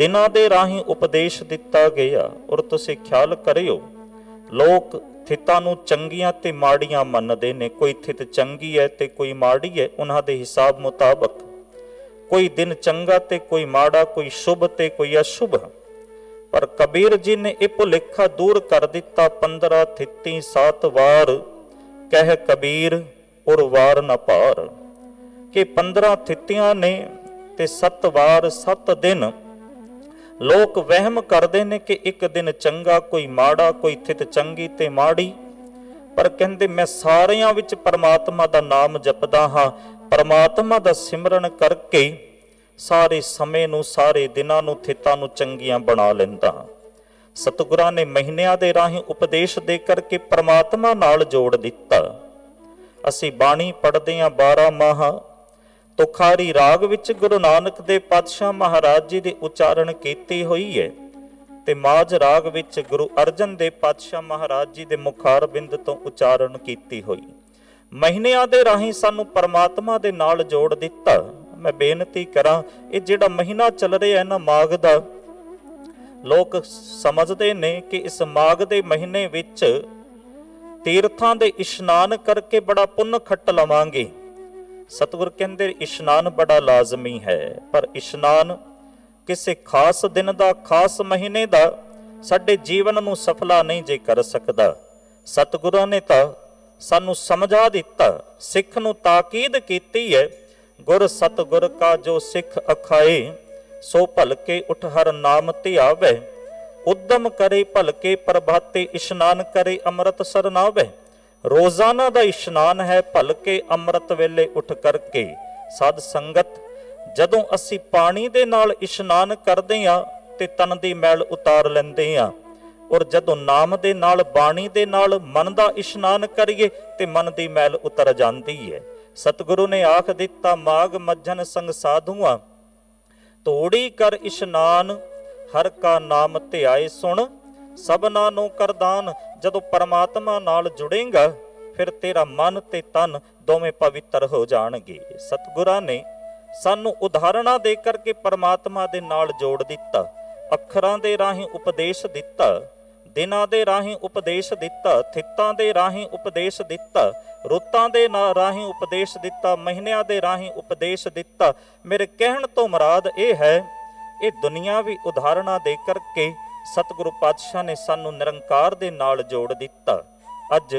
ਦਿਨਾਂ ਦੇ ਰਾਹੀਂ ਉਪਦੇਸ਼ ਦਿੱਤਾ ਗਿਆ ਔਰ ਤੁਸੀਂ ਖਿਆਲ ਕਰਿਓ, ਲੋਕ ਥਿਤਾਂ ਨੂੰ ਚੰਗੀਆਂ ਤੇ ਮਾੜੀਆਂ ਮੰਨਦੇ ਨੇ। ਕੋਈ ਥਿਤ ਚੰਗੀ ਹੈ ਤੇ ਕੋਈ ਮਾੜੀ ਹੈ, ਉਹਨਾਂ ਦੇ ਹਿਸਾਬ ਮੁਤਾਬਕ ਕੋਈ ਦਿਨ ਚੰਗਾ ਤੇ ਕੋਈ ਮਾੜਾ, ਕੋਈ ਸ਼ੁਭ ਤੇ ਕੋਈ ਅਸ਼ੁਭ। ਪਰ ਕਬੀਰ ਜੀ ਨੇ ਇਹ ਭੁਲੇਖਾ ਦੂਰ ਕਰ ਦਿੱਤਾ 15 ਥਿੱਤੀ ਸਾਤ ਵਾਰ ਕਹਿ ਕਬੀਰ ਔਰ ਵਾਰ ਨਾ ਪਾਰ। ਕਿ 15 ਥਿੱਤੀਆਂ ਨੇ ਤੇ 7 ਵਾਰ 7 ਦਿਨ ਲੋਕ ਵਹਿਮ ਕਰਦੇ ਨੇ ਕਿ ਇੱਕ ਦਿਨ ਚੰਗਾ ਕੋਈ ਮਾੜਾ, ਕੋਈ ਥਿਤ ਚੰਗੀ ਤੇ ਮਾੜੀ। ਪਰ ਕਹਿੰਦੇ, ਮੈਂ ਸਾਰਿਆਂ ਵਿੱਚ ਪਰਮਾਤਮਾ ਦਾ ਨਾਮ ਜਪਦਾ ਹਾਂ। ਪਰਮਾਤਮਾ ਦਾ ਸਿਮਰਨ ਕਰਕੇ ਸਾਰੇ ਸਮੇਂ ਨੂੰ, ਸਾਰੇ ਦਿਨਾਂ ਨੂੰ ਥਿਤਾਂ ਨੂੰ ਚੰਗੀਆਂ ਬਣਾ ਲੈਂਦਾ ਸਤਿਗੁਰਾਂ ਨੇ ਮਹੀਨਿਆਂ ਦੇ ਰਾਹੀਂ ਉਪਦੇਸ਼ ਦੇ ਕਰਕੇ ਪਰਮਾਤਮਾ ਨਾਲ ਜੋੜ ਦਿੱਤਾ। ਅਸੀਂ ਬਾਣੀ ਪੜ੍ਹਦੇ ਹਾਂ 12 ਮਾਹ ਤੁਖਾਰੀ ਰਾਗ ਵਿੱਚ ਗੁਰੂ ਨਾਨਕ ਦੇ ਪਾਤਸ਼ਾਹ ਮਹਾਰਾਜ ਜੀ ਦੀ ਉਚਾਰਨ ਕੀਤੀ ਹੋਈ ਹੈ ਤੇ ਮਾਝ ਰਾਗ ਵਿੱਚ ਗੁਰੂ ਅਰਜਨ ਦੇਵ ਪਾਤਸ਼ਾਹ ਮਹਾਰਾਜ ਜੀ ਦੇ ਮੁਖਾਰ ਬਿੰਦ ਤੋਂ ਉਚਾਰਨ ਕੀਤੀ ਹੋਈ। ਮਹੀਨਿਆਂ ਦੇ ਰਾਹੀਂ ਸਾਨੂੰ ਪਰਮਾਤਮਾ ਦੇ ਨਾਲ ਜੋੜ ਦਿੱਤਾ। ਮੈਂ ਬੇਨਤੀ ਕਰਾਂ, ਇਹ ਜਿਹੜਾ ਮਹੀਨਾ ਚੱਲ ਰਿਹਾ ਹੈ ਨਾ ਮਾਘ ਦਾ, ਲੋਕ ਸਮਝਦੇ ਨੇ ਕਿ ਇਸ ਮਾਘ ਦੇ ਮਹੀਨੇ ਵਿੱਚ ਤੀਰਥਾਂ ਦੇ ਇਸ਼ਨਾਨ ਕਰਕੇ ਬੜਾ ਪੁੰਨ ਖੱਟ ਲਵਾਂਗੇ। ਸਤਿਗੁਰ ਕਹਿੰਦੇ, ਇਸ਼ਨਾਨ ਬੜਾ ਲਾਜ਼ਮੀ ਹੈ, ਪਰ ਇਸ਼ਨਾਨ ਕਿਸੇ ਖਾਸ ਦਿਨ ਦਾ, ਖਾਸ ਮਹੀਨੇ ਦਾ ਸਾਡੇ ਜੀਵਨ ਨੂੰ ਸਫਲਾ ਨਹੀਂ ਜੇ ਕਰ ਸਕਦਾ। ਸਤਿਗੁਰਾਂ ਨੇ ਤਾਂ ਸਾਨੂੰ ਸਮਝਾ ਦਿੱਤਾ, ਸਿੱਖ ਨੂੰ ਤਾਕੀਦ ਕੀਤੀ ਹੈ, ਗੁਰ ਸਤਿਗੁਰ ਕਾ ਜੋ ਸਿੱਖ ਅਖਾਏ, ਸੋ ਭਲਕੇ ਉਠ ਹਰ ਨਾਮ ਧਿਆਵੇ ਉਦਮ ਕਰੇ ਭਲਕੇ ਪ੍ਰਭਾਤੇ, ਇਸ਼ਨਾਨ ਕਰੇ ਅੰਮ੍ਰਿਤ ਸਰਨਾਵੇ ਰੋਜ਼ਾਨਾ ਦਾ ਇਸ਼ਨਾਨ ਹੈ ਭਲਕੇ ਅੰਮ੍ਰਿਤ ਵੇਲੇ ਉੱਠ ਕਰਕੇ। ਸਦ ਸੰਗਤ, ਜਦੋਂ ਅਸੀਂ ਪਾਣੀ ਦੇ ਨਾਲ ਇਸ਼ਨਾਨ ਕਰਦੇ ਹਾਂ ਤੇ ਤਨ ਦੀ ਮੈਲ ਉਤਾਰ ਲੈਂਦੇ ਹਾਂ ਔਰ ਜਦੋਂ ਨਾਮ ਦੇ ਨਾਲ, ਬਾਣੀ ਦੇ ਨਾਲ ਮਨ ਦਾ ਇਸ਼ਨਾਨ ਕਰੀਏ ਤੇ ਮਨ ਦੀ ਮੈਲ ਉਤਰ ਜਾਂਦੀ ਹੈ। ਸਤਿਗੁਰੂ ਨੇ ਆਖ ਦਿੱਤਾ ਮਾਗ ਮੱਝਨ ਸੰਗ ਸਾਧੂਆਂ ਤੋੜੀ ਕਰ ਇਸ਼ਨਾਨ, ਹਰ ਕਾ ਨਾਮ ਧਿਆਏ ਸੁਣ ਸਭਨਾਂ ਨੂੰ ਕਰਦਾਨ ਜਦੋਂ ਪਰਮਾਤਮਾ ਨਾਲ ਜੁੜੇਗਾ, ਫਿਰ ਤੇਰਾ ਮਨ ਤੇ ਤਨ ਦੋਵੇਂ ਪਵਿੱਤਰ ਹੋ ਜਾਣਗੇ। ਸਤਿਗੁਰਾਂ ਨੇ ਸਾਨੂੰ ਉਦਾਹਰਣਾ ਦੇ ਕਰਕੇ ਪਰਮਾਤਮਾ ਦੇ ਨਾਲ ਜੋੜ ਦਿੱਤਾ, ਅੱਖਰਾਂ ਦੇ ਰਾਹੀਂ ਉਪਦੇਸ਼ ਦਿੱਤਾ, ਦਿਨਾਂ ਦੇ ਰਾਹੀਂ ਉਪਦੇਸ਼ ਦਿੱਤਾ, ਥਿੱਤਾਂ ਦੇ ਰਾਹੀਂ ਉਪਦੇਸ਼ ਦਿੱਤਾ, ਰੁੱਤਾਂ ਦੇ ਨਾ- ਰਾਹੀਂ ਉਪਦੇਸ਼ ਦਿੱਤਾ, ਮਹੀਨਿਆਂ ਦੇ ਰਾਹੀਂ ਉਪਦੇਸ਼ ਦਿੱਤਾ। ਮੇਰੇ ਕਹਿਣ ਤੋਂ ਮੁਰਾਦ ਇਹ ਹੈ, ਇਹ ਦੁਨੀਆਵੀ ਉਦਾਹਰਣਾ ਦੇ ਕਰਕੇ ਸਤਿਗੁਰੂ ਪਾਤਸ਼ਾਹ ਨੇ ਸਾਨੂੰ ਨਿਰੰਕਾਰ ਦੇ ਨਾਲ ਜੋੜ ਦਿੱਤਾ। ਅੱਜ